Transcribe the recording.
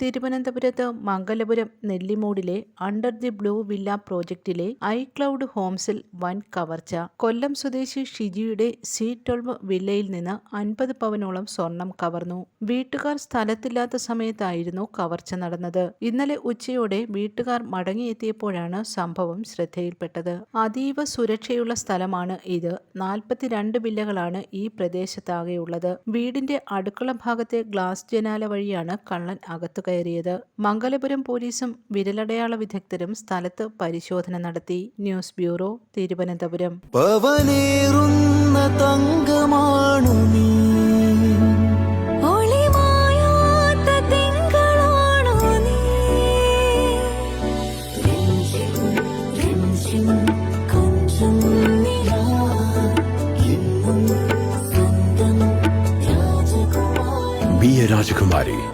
തിരുവനന്തപുരത്ത് മംഗലപുരം നെല്ലിമൂടിലെ under the blue villa പ്രോജക്റ്റിലെ ഐ ക്ലൗഡ് ഹോംസിൽ വൻ കവർച്ച. കൊല്ലം സ്വദേശി ഷിജിയുടെ സി ട്വൽവ് വില്ലയിൽ നിന്ന് അൻപത് പവനോളം സ്വർണം കവർന്നു. വീട്ടുകാർ സ്ഥലത്തില്ലാത്ത സമയത്തായിരുന്നു കവർച്ച നടന്നത്. ഇന്നലെ ഉച്ചയോടെ വീട്ടുകാർ മടങ്ങിയെത്തിയപ്പോഴാണ് സംഭവം ശ്രദ്ധയിൽപ്പെട്ടത്. അതീവ സുരക്ഷയുള്ള സ്ഥലമാണ് ഇത്. നാൽപ്പത്തിരണ്ട് വില്ലകളാണ് ഈ പ്രദേശത്താകെയുള്ളത്. വീടിന്റെ അടുക്കള ഭാഗത്തെ ഗ്ലാസ് ജനാല വഴിയാണ് കള്ളൻ അകത്തു കയറിയത്. മംഗലപുരം പോലീസും വിരലടയാള വിദഗ്ധരും സ്ഥലത്ത് പരിശോധന നടത്തി. ന്യൂസ് ബ്യൂറോ തിരുവനന്തപുരം. തങ്കമാണു നീ. രാജകുമാരി.